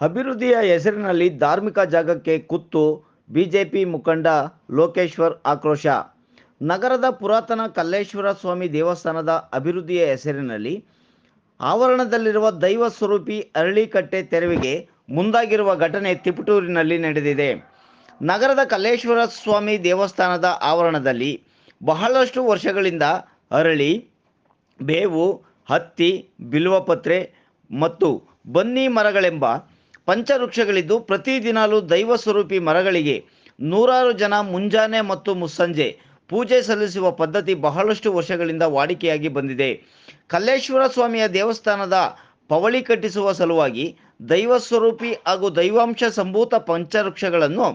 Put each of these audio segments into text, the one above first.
ಅಭಿವೃದ್ಧಿಯ ಹೆಸರಿನಲ್ಲಿ ಧಾರ್ಮಿಕ ಜಾಗಕ್ಕೆ ಕುತ್ತು ಬಿಜೆಪಿ ಮುಖಂಡ ಲೋಕೇಶ್ವರ್ ಆಕ್ರೋಶ. ನಗರದ ಪುರಾತನ ಕಲ್ಲೇಶ್ವರ ಸ್ವಾಮಿ ದೇವಸ್ಥಾನದ ಅಭಿವೃದ್ಧಿಯ ಹೆಸರಿನಲ್ಲಿ ಆವರಣದಲ್ಲಿರುವ ದೈವ ಸ್ವರೂಪಿ ಅರಳಿಕಟ್ಟೆ ತೆರವಿಗೆ ಮುಂದಾಗಿರುವ ಘಟನೆ ತಿಪಟೂರಿನಲ್ಲಿ ನಡೆದಿದೆ. ನಗರದ ಕಲ್ಲೇಶ್ವರ ಸ್ವಾಮಿ ದೇವಸ್ಥಾನದ ಆವರಣದಲ್ಲಿ ಬಹಳಷ್ಟು ವರ್ಷಗಳಿಂದ ಅರಳಿ, ಬೇವು, ಹತ್ತಿ, ಬಿಲ್ವಪತ್ರೆ ಮತ್ತು ಬನ್ನಿ ಮರಗಳೆಂಬ ಪಂಚವೃಕ್ಷಗಳಿದ್ದು ಪ್ರತಿದಿನಾಲೂ ದೈವ ಸ್ವರೂಪಿ ಮರಗಳಿಗೆ ನೂರಾರು ಜನ ಮುಂಜಾನೆ ಮತ್ತು ಮುಸ್ಸಂಜೆ ಪೂಜೆ ಸಲ್ಲಿಸುವ ಪದ್ಧತಿ ಬಹಳಷ್ಟು ವರ್ಷಗಳಿಂದ ವಾಡಿಕೆಯಾಗಿ ಬಂದಿದೆ. ಕಲ್ಲೇಶ್ವರ ಸ್ವಾಮಿಯ ದೇವಸ್ಥಾನದ ಪವಳಿ ಕಟ್ಟಿಸುವ ಸಲುವಾಗಿ ದೈವ ಸ್ವರೂಪಿ ಹಾಗೂ ದೈವಾಂಶ ಸಂಭೂತ ಪಂಚವೃಕ್ಷಗಳನ್ನು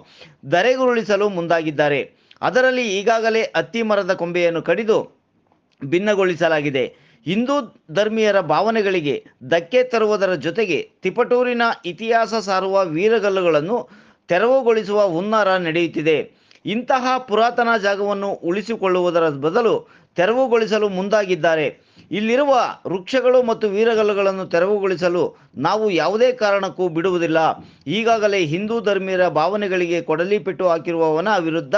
ಧರೆಗುರುಳಿಸಲು ಮುಂದಾಗಿದ್ದಾರೆ. ಅದರಲ್ಲಿ ಈಗಾಗಲೇ ಅತ್ತಿ ಮರದ ಕೊಂಬೆಯನ್ನು ಕಡಿದು ಭಿನ್ನಗೊಳಿಸಲಾಗಿದೆ. ಹಿಂದೂ ಧರ್ಮೀಯರ ಭಾವನೆಗಳಿಗೆ ಧಕ್ಕೆ ತರುವುದರ ಜೊತೆಗೆ ತಿಪಟೂರಿನ ಇತಿಹಾಸ ಸಾರುವ ವೀರಗಲ್ಲುಗಳನ್ನು ತೆರವುಗೊಳಿಸುವ ಹುನ್ನಾರ ನಡೆಯುತ್ತಿದೆ. ಇಂತಹ ಪುರಾತನ ಜಾಗವನ್ನು ಉಳಿಸಿಕೊಳ್ಳುವುದರ ಬದಲು ತೆರವುಗೊಳಿಸಲು ಮುಂದಾಗಿದ್ದಾರೆ. ಇಲ್ಲಿರುವ ವೃಕ್ಷಗಳು ಮತ್ತು ವೀರಗಲ್ಲುಗಳನ್ನು ತೆರವುಗೊಳಿಸಲು ನಾವು ಯಾವುದೇ ಕಾರಣಕ್ಕೂ ಬಿಡುವುದಿಲ್ಲ. ಈಗಾಗಲೇ ಹಿಂದೂ ಧರ್ಮೀಯರ ಭಾವನೆಗಳಿಗೆ ಕೊಡಲಿ ಪೆಟ್ಟು ಹಾಕಿರುವವನ ವಿರುದ್ಧ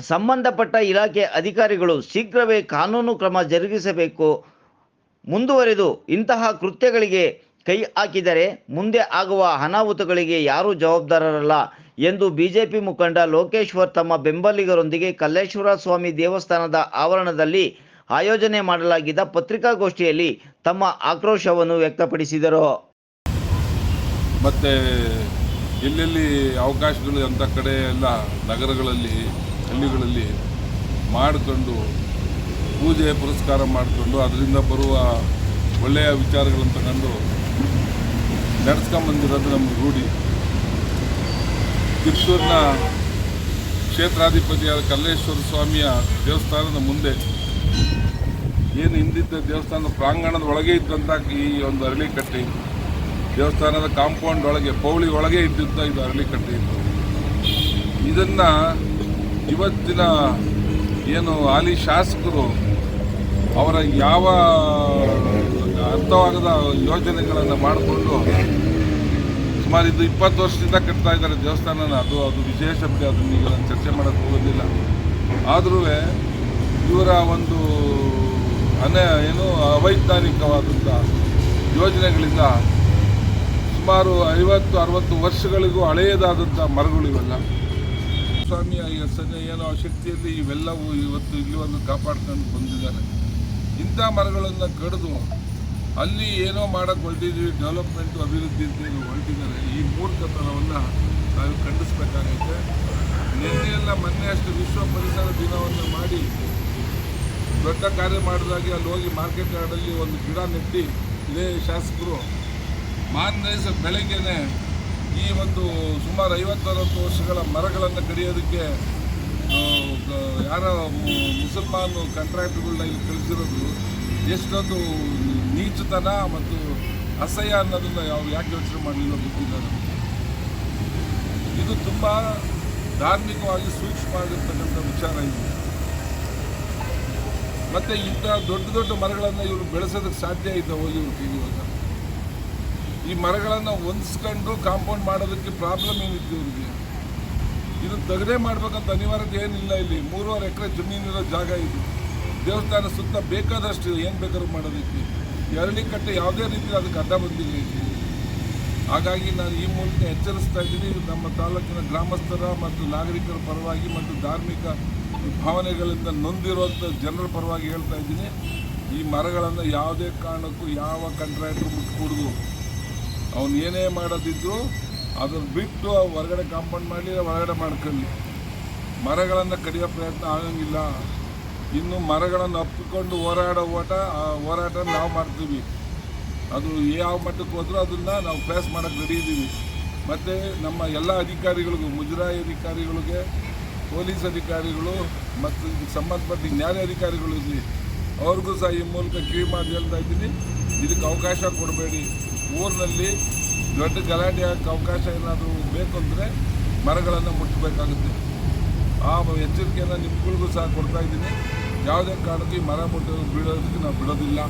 ಸಂಬಂಧಪಟ್ಟ ಇಲಾಖೆ ಅಧಿಕಾರಿಗಳು ಶೀಘ್ರವೇ ಕಾನೂನು ಕ್ರಮ ಜರುಗಿಸಬೇಕು. ಮುಂದುವರೆದು ಇಂತಹ ಕೃತ್ಯಗಳಿಗೆ ಕೈ ಹಾಕಿದರೆ ಮುಂದೆ ಆಗುವ ಅನಾಹುತಗಳಿಗೆ ಯಾರೂ ಜವಾಬ್ದಾರರಲ್ಲ ಎಂದು ಬಿಜೆಪಿ ಮುಖಂಡ ಲೋಕೇಶ್ವರ್ ತಮ್ಮ ಬೆಂಬಲಿಗರೊಂದಿಗೆ ಕಲ್ಲೇಶ್ವರ ಸ್ವಾಮಿ ದೇವಸ್ಥಾನದ ಆವರಣದಲ್ಲಿ ಆಯೋಜನೆ ಮಾಡಲಾಗಿದ್ದ ಪತ್ರಿಕಾಗೋಷ್ಠಿಯಲ್ಲಿ ತಮ್ಮ ಆಕ್ರೋಶವನ್ನು ವ್ಯಕ್ತಪಡಿಸಿದರು. ಮತ್ತೆ ಎಲ್ಲೆಲ್ಲಿ ಅವಕಾಶಗಳು ಅಂತ ಕಡೆ ಎಲ್ಲ ನಗರಗಳಲ್ಲಿ ಹಳ್ಳಿಗಳಲ್ಲಿ ಮಾಡಿಕೊಂಡು, ಪೂಜೆ ಪುರಸ್ಕಾರ ಮಾಡಿಕೊಂಡು, ಅದರಿಂದ ಬರುವ ಒಳ್ಳೆಯ ವಿಚಾರಗಳನ್ನು ತಗೊಂಡು ನಡೆಸ್ಕೊಂಬಂದಿರೋದು ನಮ್ಮ ರೂಢಿ. ಕಿತ್ತೂರಿನ ಕ್ಷೇತ್ರಾಧಿಪತಿಯಾದ ಕಲ್ಲೇಶ್ವರ ಸ್ವಾಮಿಯ ದೇವಸ್ಥಾನದ ಮುಂದೆ ಏನು ಹಿಂದಿದ್ದ ದೇವಸ್ಥಾನದ ಪ್ರಾಂಗಣದ ಒಳಗೆ ಇದ್ದಂಥ ಈ ಒಂದು ಅರಳಿಕಟ್ಟೆ, ದೇವಸ್ಥಾನದ ಕಾಂಪೌಂಡ್ ಒಳಗೆ, ಪೌಳಿ ಒಳಗೆ ಇದ್ದಂಥ ಇದು ಅರಳಿಕಟ್ಟೆ. ಇತ್ತು ಇದನ್ನು ಇವತ್ತಿನ ಏನು ಹಾಲಿ ಶಾಸಕರು ಅವರ ಯಾವ ಅರ್ಥವಾಗದ ಯೋಜನೆಗಳನ್ನು ಮಾಡಿಕೊಂಡು ಸುಮಾರು ಇದು ಇಪ್ಪತ್ತು ವರ್ಷದಿಂದ ಕಟ್ತಾ ಇದ್ದಾರೆ ದೇವಸ್ಥಾನನ. ಅದು ಅದು ವಿಶೇಷ ಬಿಡಿ ಅದನ್ನ ಈಗ ನಾನು ಚರ್ಚೆ ಮಾಡೋಕ್ಕೆ ಹೋಗೋದಿಲ್ಲ. ಆದರೂ ಇವರ ಒಂದು ಅನ ಏನು ಅವೈಜ್ಞಾನಿಕವಾದಂಥ ಯೋಜನೆಗಳಿಂದ ಸುಮಾರು ಐವತ್ತು, ಅರವತ್ತು ವರ್ಷಗಳಿಗೂ ಹಳೆಯದಾದಂಥ ಮರಗಳು ಇವೆಲ್ಲ. ಸ್ವಾಮಿಯ ಹೆಸರಿನ ಏನೋ ಶಕ್ತಿಯಲ್ಲಿ ಇವೆಲ್ಲವೂ ಇವತ್ತು ಇಲ್ಲಿವರೆಗೂ ಕಾಪಾಡ್ಕೊಂಡು ಬಂದಿದ್ದಾರೆ. ಇಂಥ ಮರಗಳನ್ನು ಕಡಿದು ಅಲ್ಲಿ ಏನೋ ಮಾಡೋಕ್ಕೆ ಹೊರಟಿದ್ದೀವಿ ಡೆವಲಪ್ಮೆಂಟು ಅಭಿವೃದ್ಧಿ ಹೊರಟಿದ್ದಾರೆ. ಈ ಮೂರ್ಖತನವನ್ನು ನಾವು ಖಂಡಿಸ್ಬೇಕಾಗೈತೆ. ನಿನ್ನೆಯೆಲ್ಲ ಮೊನ್ನೆ ಅಷ್ಟು ವಿಶ್ವ ಪರಿಸರ ದಿನವನ್ನು ಮಾಡಿ ದೊಡ್ಡ ಕಾರ್ಯ ಮಾಡಿದಾಗೆ ಅಲ್ಲಿ ಹೋಗಿ ಮಾರ್ಕೆಟ್ ಯಾರ್ಡಲ್ಲಿ ಒಂದು ಗಿಡ ನೆಟ್ಟಿ, ಇದೇ ಶಾಸಕರು ಮಾನ್ಯ ಬೆಳಗ್ಗೆನೆ ಈ ಒಂದು ಸುಮಾರು ಐವತ್ತರವತ್ತು ವರ್ಷಗಳ ಮರಗಳನ್ನು ಕಡಿಯೋದಕ್ಕೆ ಯಾರ ಮುಸಲ್ಮಾನ್ ಕಾಂಟ್ರಾಕ್ಟ್ಗಳನ್ನ ಇಲ್ಲಿ ಕಳಿಸಿರೋದು ಎಷ್ಟೊಂದು ನೀಚತನ ಮತ್ತು ಅಸಹ್ಯ ಅನ್ನೋದನ್ನು ಅವ್ರು ಯಾಕೆ ಯೋಚನೆ ಮಾಡಲಿಲ್ಲ ಗೊತ್ತಿಲ್ಲ ನಮಗೆ ಇದು ತುಂಬ ಧಾರ್ಮಿಕವಾಗಿ ಸೂಕ್ಷ್ಮ ಆಗಿರ್ತಕ್ಕಂಥ ವಿಚಾರ ಇದು. ಮತ್ತು ಇಂಥ ದೊಡ್ಡ ದೊಡ್ಡ ಮರಗಳನ್ನು ಇವರು ಬೆಳೆಸೋದಕ್ಕೆ ಸಾಧ್ಯ ಇದ್ದಾವೆ ಇವ್ರಿಗೆ ಇವಾಗ ಈ ಮರಗಳನ್ನು ಹೊಂದಿಸ್ಕೊಂಡು ಕಾಂಪೌಂಡ್ ಮಾಡೋದಕ್ಕೆ ಪ್ರಾಬ್ಲಮ್ ಏನಿತ್ತು ಇವ್ರಿಗೆ? ಇದು ತೆಗೆದೇ ಮಾಡ್ಬೇಕಂತ ಅನಿವಾರ್ಯತೆ ಏನಿಲ್ಲ ಇಲ್ಲಿ. ಮೂರುವರೆ ಎಕರೆ ಜಮೀನಿರೋ ಜಾಗ ಇದು. ದೇವಸ್ಥಾನ ಸುತ್ತ ಬೇಕಾದಷ್ಟು ಏನು ಬೇಕಾದ್ರೂ ಮಾಡೋದಕ್ಕೆ. ಎರಡನೇ ಅರಳಿಕಟ್ಟೆ ಯಾವುದೇ ರೀತಿ ಅದಕ್ಕೆ ಅಡ್ಡ ಬಂದಿಲ್ಲ ಇಲ್ಲಿ. ಹಾಗಾಗಿ ನಾನು ಈ ಮೂಲಕ ಎಚ್ಚರಿಸ್ತಾ ಇದ್ದೀನಿ. ನಮ್ಮ ತಾಲೂಕಿನ ಗ್ರಾಮಸ್ಥರ ಮತ್ತು ನಾಗರಿಕರ ಪರವಾಗಿ ಮತ್ತು ಧಾರ್ಮಿಕ ಭಾವನೆಗಳಿಂದ ನೊಂದಿರುವಂಥ ಜನರ ಪರವಾಗಿ ಹೇಳ್ತಾ ಇದ್ದೀನಿ. ಈ ಮರಗಳನ್ನು ಯಾವುದೇ ಕಾರಣಕ್ಕೂ ಯಾವ ಕಂಟ್ರಾಕ್ಟ್ರು ಮುಟ್ಕೂಡ್ದು. ಅವನು ಏನೇ ಮಾಡೋದಿದ್ರು ಅದನ್ನು ಬಿಟ್ಟು ಹೊರಗಡೆ ಕಾಂಪೌಂಡ್ ಮಾಡಲಿ ಹೊರಗಡೆ ಮಾಡ್ಕೊಳ್ಳಿ. ಮರಗಳನ್ನು ಕಡಿಯೋ ಪ್ರಯತ್ನ ಆಗಂಗಿಲ್ಲ. ಇನ್ನು ಮರಗಳನ್ನು ಅಪ್ಪಿಕೊಂಡು ಹೋರಾಡೋ ಓಟ, ಆ ಹೋರಾಟ ನಾವು ಮಾಡ್ತೀವಿ. ಅದು ಯಾವ ಮಟ್ಟಕ್ಕೆ ಹೋದರೂ ಅದನ್ನು ನಾವು ಫೇಸ್ ಮಾಡೋಕ್ಕೆ ರೆಡಿ ಇದ್ದೀವಿ ಮತ್ತು ನಮ್ಮ ಎಲ್ಲ ಅಧಿಕಾರಿಗಳಿಗೂ, ಮುಜರಾಯಿ ಅಧಿಕಾರಿಗಳಿಗೆ, ಪೊಲೀಸ್ ಅಧಿಕಾರಿಗಳು ಮತ್ತು ಇದಕ್ಕೆ ಸಂಬಂಧಪಟ್ಟ ನ್ಯಾಯ ಅಧಿಕಾರಿಗಳು ಇರಲಿ. ಅವ್ರಿಗೂ ಸಹ ಈ ಮೂಲಕ ಕಿವಿ ಮಾಡಿ ಹೇಳ್ತಾ ಇದ್ದೀನಿ. ಇದಕ್ಕೆ ಅವಕಾಶ ಕೊಡಬೇಡಿ. ಊರಿನಲ್ಲಿ ದೊಡ್ಡ ಗಲಾಟೆ ಆಗಕ್ಕೆ ಅವಕಾಶ ಏನಾದರೂ ಬೇಕು ಅಂದರೆ ಮರಗಳನ್ನು ಮುಟ್ಟಬೇಕಾಗುತ್ತೆ ಆ ಎಚ್ಚರಿಕೆಯನ್ನು ನಿಮ್ಗಳಿಗೂ ಸಹ ಕೊಡ್ತಾ ಇದ್ದೀನಿ. ಯಾವುದೇ ಕಾರಣಕ್ಕೂ ಮರ ಮುಟ್ಟೋದು ಬೀಳೋದಕ್ಕೆ ನಾವು ಬಿಡೋದಿಲ್ಲ.